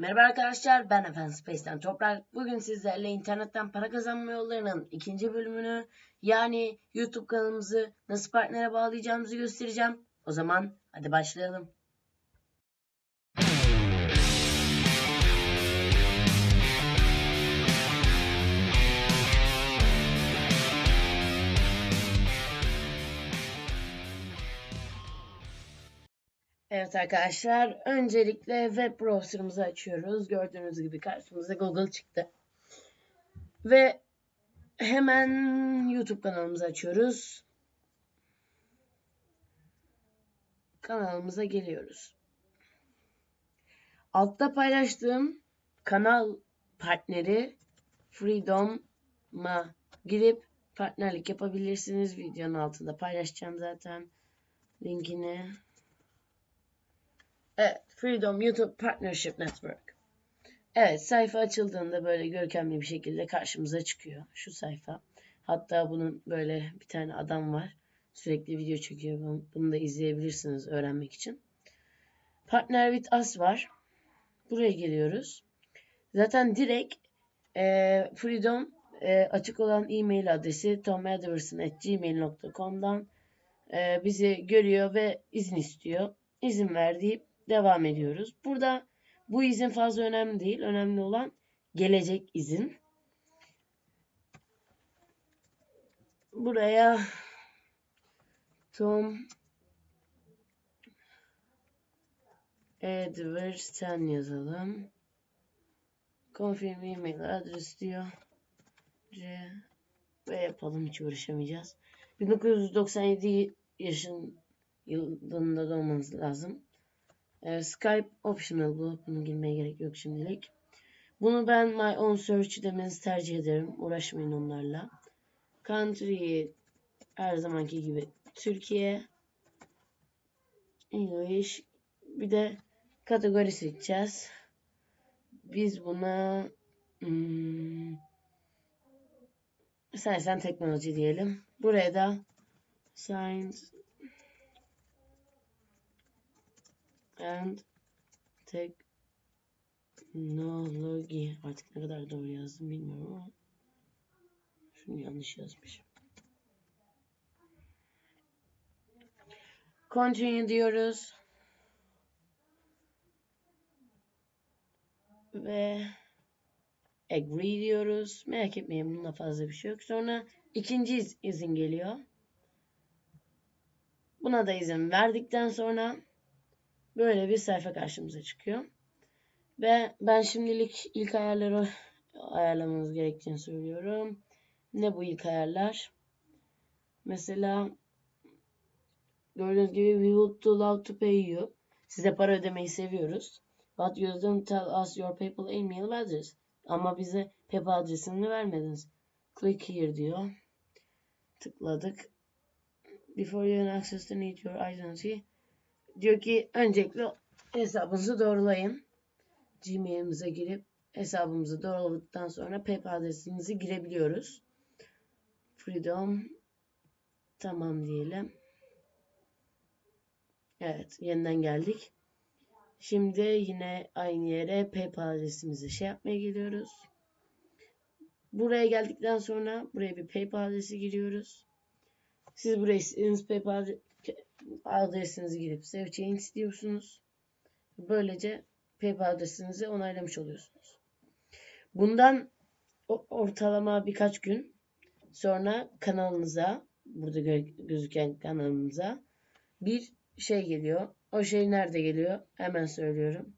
Merhaba arkadaşlar ben Efendim Space'ten Toprak. Bugün sizlerle internetten para kazanma yollarının ikinci bölümünü yani YouTube kanalımızı nasıl partnere bağlayacağımızı göstereceğim. O zaman hadi başlayalım. Evet arkadaşlar öncelikle web browser'ımızı açıyoruz. Gördüğünüz gibi karşımıza Google çıktı. Ve hemen YouTube kanalımızı açıyoruz. Kanalımıza geliyoruz. Altta paylaştığım kanal partneri Freedom'a girip partnerlik yapabilirsiniz. Videonun altında paylaşacağım zaten linkini. Evet, Freedom YouTube Partnership Network. Evet, sayfa açıldığında böyle görkemli bir şekilde karşımıza çıkıyor şu sayfa. Hatta bunun böyle bir tane adam var. Sürekli video çekiyor. Bunu, da izleyebilirsiniz öğrenmek için. Partner with Us var. Buraya geliyoruz. Zaten direkt e, Freedom e, açık olan e-mail adresi tomadverson.gmail.com'dan e, bizi görüyor ve izin istiyor. İzin ver deyip devam ediyoruz. Burada bu izin fazla önemli değil. Önemli olan gelecek izin. Buraya Tom Edwards'ten yazalım. Confirm email adres diyor. C ve yapalım hiç uğraşamayacağız. 1997 yaşın yılında doğmanız lazım. Ee, Skype optional bu. Bunu girmeye gerek yok şimdilik. Bunu ben my own search demenizi tercih ederim. Uğraşmayın onlarla. Country her zamanki gibi Türkiye. English. Bir de kategori seçeceğiz. Biz buna hmm, Science and Technology diyelim. Buraya da Science and Technology. Artık ne kadar doğru yazdım bilmiyorum ama şunu yanlış yazmışım. Continue diyoruz. Ve agree diyoruz. Merak etmeyin bunda fazla bir şey yok. Sonra ikinci iz, izin geliyor. Buna da izin verdikten sonra böyle bir sayfa karşımıza çıkıyor. Ve ben şimdilik ilk ayarları ayarlamamız gerektiğini söylüyorum. Ne bu ilk ayarlar? Mesela gördüğünüz gibi we would love to pay you. Size para ödemeyi seviyoruz. But you didn't tell us your PayPal email address. Ama bize PayPal adresini vermediniz. Click here diyor. Tıkladık. Before you can access to need your identity. Diyor ki öncelikle hesabınızı doğrulayın. Gmail'imize girip hesabımızı doğruladıktan sonra PayPal adresimizi girebiliyoruz. Freedom tamam diyelim. Evet yeniden geldik. Şimdi yine aynı yere PayPal adresimizi şey yapmaya geliyoruz. Buraya geldikten sonra buraya bir PayPal adresi giriyoruz. Siz buraya istediğiniz PayPal adresinizi girip save change diyorsunuz. Böylece PayPal adresinizi onaylamış oluyorsunuz. Bundan ortalama birkaç gün sonra kanalınıza burada gözüken kanalımıza bir şey geliyor. O şey nerede geliyor? Hemen söylüyorum.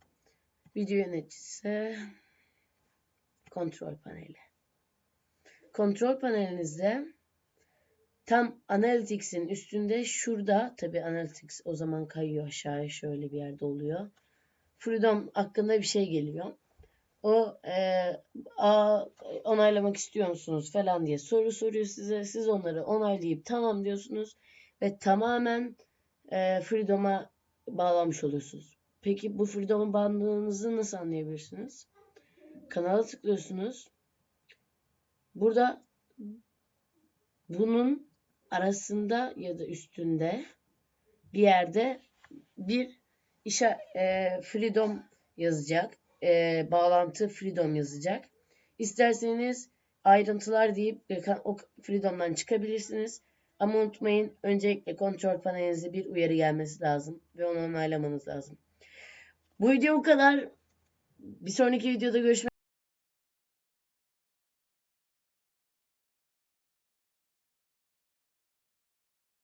Video yöneticisi kontrol paneli. Kontrol panelinizde tam Analytics'in üstünde şurada tabi Analytics o zaman kayıyor aşağıya şöyle bir yerde oluyor. Freedom hakkında bir şey geliyor. O e, a, onaylamak istiyor musunuz falan diye soru soruyor size. Siz onları onaylayıp tamam diyorsunuz ve tamamen e, Freedom'a bağlanmış oluyorsunuz. Peki bu Freedom'a bağlandığınızı nasıl anlayabilirsiniz? Kanala tıklıyorsunuz. Burada bunun arasında ya da üstünde bir yerde bir işe e, Freedom yazacak. e, bağlantı Freedom yazacak. İsterseniz ayrıntılar deyip e, o Freedom'dan çıkabilirsiniz. Ama unutmayın öncelikle kontrol panelinize bir uyarı gelmesi lazım ve onu onaylamanız lazım. Bu video bu kadar. Bir sonraki videoda görüşmek